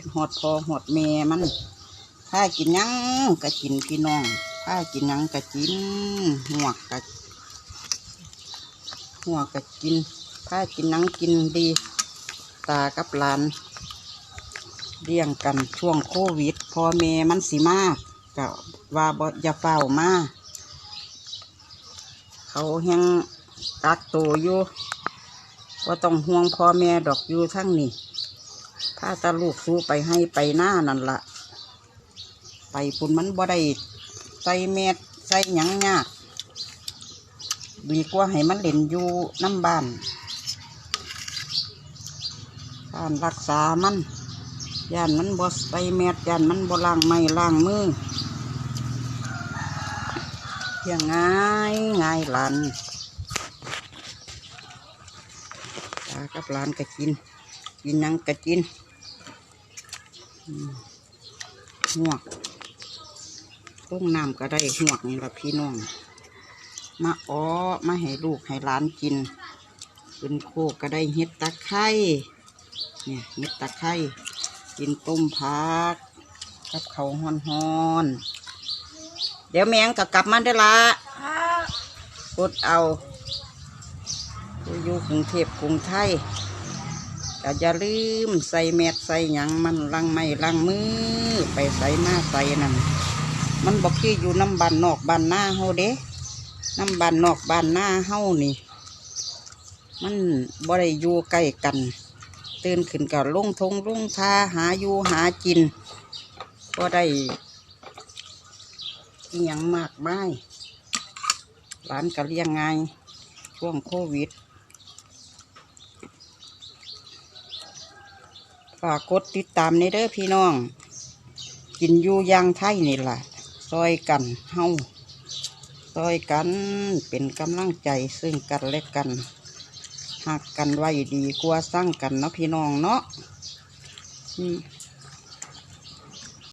ขึ้นหอดพอหอดแม่มันถ้ากินยังก็กินพี่น้อง ถ้ากินยังก็กินหัวกก็หัวกก็กิน ถ้ากินหยังกินดี ตากับหลานเลี้ยงกันช่วงโควิดพ่อแม่มันสิมากก็ว่าบอย่าเฝ้ามาเขาแห้งกักตัวอยู่ว่าต้องห่วงพ่อแม่ดอกอยู่ทั้งนี้ ถ้าตาลูกสู้ไปให้ไปหน้านั่นละไปปุ่นมันบ่ได้ใส่เม็ดใส่หยังยากดีกว่าให้มันเล่นอยู่น้ำบ้านการรักษามันย่านมันบ่ใส่เม็ดย่านมันบ่ล้างไม้ล้างมือเพียงง่ายง่ายหลานตากับหลานก็กิน กินหยังก็กินอืมหวกต้มน้ำก็ได้หวกนี่ละพี่น้อง มาอ้อมาให้ลูกให้หลานกินเป็นโคกก็ได้เห็ดตะไคร้เนี่ยเห็ดตะไคร้กินต้มผัก กับเขาวฮ้อนๆเดี๋ยวแมงก็กลับมาได้อละกดเอาผู้อยู่กรุงเทพกรุงไทย ก็อย่าลืมใส่แมสใส่หยังมันลังไม่ลังมือ ไปใส่มาใส่นั่นมันบอกที่อยู่น้ำบานนอกบานหน้าเฮาเด้น้ำบานนอกบานหน้าเฮานี่ มันบ่ได้อยู่ใกล้กัน ตื่นขึ้นกับลุงทงลุงทาหาอยู่หากินก็ได้อหยังมากมายร้านก็เลี้ยงง่ายช่วงโควิด ฝากกดติดตามในเด้อพี่น้อง กินอยู่ยางไทยนี่แหละซอยกันเฮาซอยกันเป็นกำลังใจซึ่งกันและกันหักกันไว้ดีกลัวสร้างกันเนาะพี่น้องเนาะอืม